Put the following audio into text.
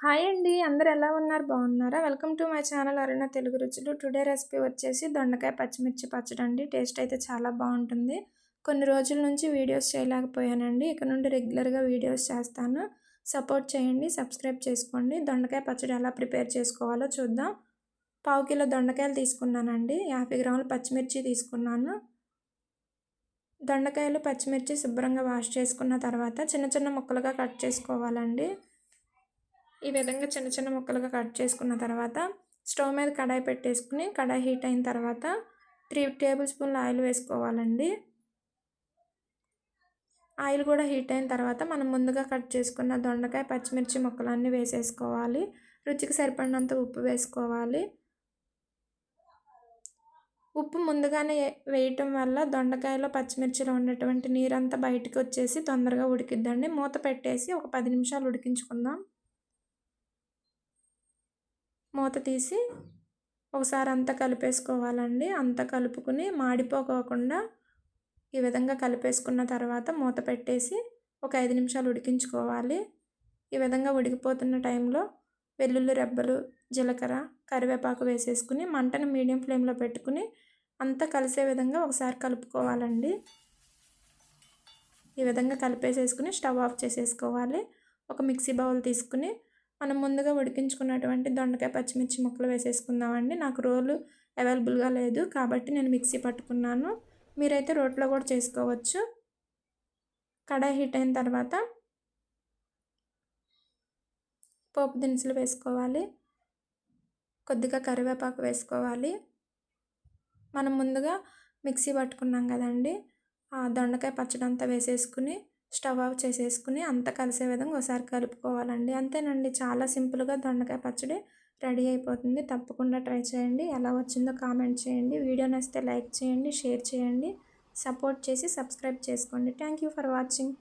Hi అండి. అందరు ఎలా ఉన్నారు? బాగున్నారా? Welcome to my channel Aruna Telugu రుచులు. టుడే రెసిపీ వచ్చేసి దొండకాయ పచ్చిమిర్చి పచ్చడి అండి. టేస్ట్ అయితే చాలా బాగుంటుంది. కొన్ని రోజుల నుంచి వీడియోస్ చేయలేకపోయానండి. ఇక నుండి రెగ్యులర్గా వీడియోస్ చేస్తాను. సపోర్ట్ చేయండి. సబ్స్క్రైబ్ చేసుకోండి. దొండకాయ పచ్చడి ఎలా ప్రిపేర్ చేసుకోవాలో చూద్దాం. పావు కిలో దొండకాయలు తీసుకున్నానండి. యాభై గ్రాములు పచ్చిమిర్చి తీసుకున్నాను. దొండకాయలు పచ్చిమిర్చి శుభ్రంగా వాష్ చేసుకున్న తర్వాత చిన్న చిన్న ముక్కలుగా కట్ చేసుకోవాలండి. ఈ విధంగా చిన్న చిన్న ముక్కలుగా కట్ చేసుకున్న తర్వాత స్టవ్ మీద కడాయి పెట్టేసుకుని కడాయి హీట్ అయిన తర్వాత త్రీ టేబుల్ స్పూన్ల ఆయిల్ వేసుకోవాలండి. ఆయిల్ కూడా హీట్ అయిన తర్వాత మనం ముందుగా కట్ చేసుకున్న దొండకాయ పచ్చిమిర్చి ముక్కలన్నీ వేసేసుకోవాలి. రుచికి సరిపడినంత ఉప్పు వేసుకోవాలి. ఉప్పు ముందుగానే వేయటం వల్ల దొండకాయలో పచ్చిమిర్చిలో ఉన్నటువంటి నీరంతా బయటకు వచ్చేసి తొందరగా ఉడికిద్దండి. మూత పెట్టేసి ఒక పది నిమిషాలు ఉడికించుకుందాం. మూత తీసి ఒకసారి అంతా కలిపేసుకోవాలండి. అంతా కలుపుకుని మాడిపోకోకుండా ఈ విధంగా కలిపేసుకున్న తర్వాత మూత పెట్టేసి ఒక ఐదు నిమిషాలు ఉడికించుకోవాలి. ఈ విధంగా ఉడికిపోతున్న టైంలో వెల్లుల్లి రెబ్బలు జీలకర్ర కరివేపాకు వేసేసుకుని మంటను మీడియం ఫ్లేమ్లో పెట్టుకుని అంతా కలిసే విధంగా ఒకసారి కలుపుకోవాలండి. ఈ విధంగా కలిపేసేసుకుని స్టవ్ ఆఫ్ చేసేసుకోవాలి. ఒక మిక్సీ బౌల్ తీసుకుని మనం ముందుగా ఉడికించుకున్నటువంటి దొండకాయ పచ్చిమిర్చి ముక్కలు వేసేసుకుందామండి. నాకు రోలు అవైలబుల్గా లేదు కాబట్టి నేను మిక్సీ పట్టుకున్నాను. మీరైతే రోట్లో కూడా చేసుకోవచ్చు. కడాయి హీట్ అయిన తర్వాత పోపు దినుసులు వేసుకోవాలి. కొద్దిగా కరివేపాకు వేసుకోవాలి. మనం ముందుగా మిక్సీ పట్టుకున్నాం కదండి. ఆ దొండకాయ పచ్చడి అంతా వేసేసుకుని స్టవ్ ఆఫ్ చేసేసుకుని అంత కలిసే విధంగా ఒకసారి కలుపుకోవాలండి. అంతేనండి చాలా సింపుల్గా దొండకాయ పచ్చడి రెడీ అయిపోతుంది. తప్పకుండా ట్రై చేయండి. ఎలా వచ్చిందో కామెంట్ చేయండి. వీడియో నచ్చితే లైక్ చేయండి షేర్ చేయండి. సపోర్ట్ చేసి సబ్స్క్రైబ్ చేసుకోండి. Thank you for watching.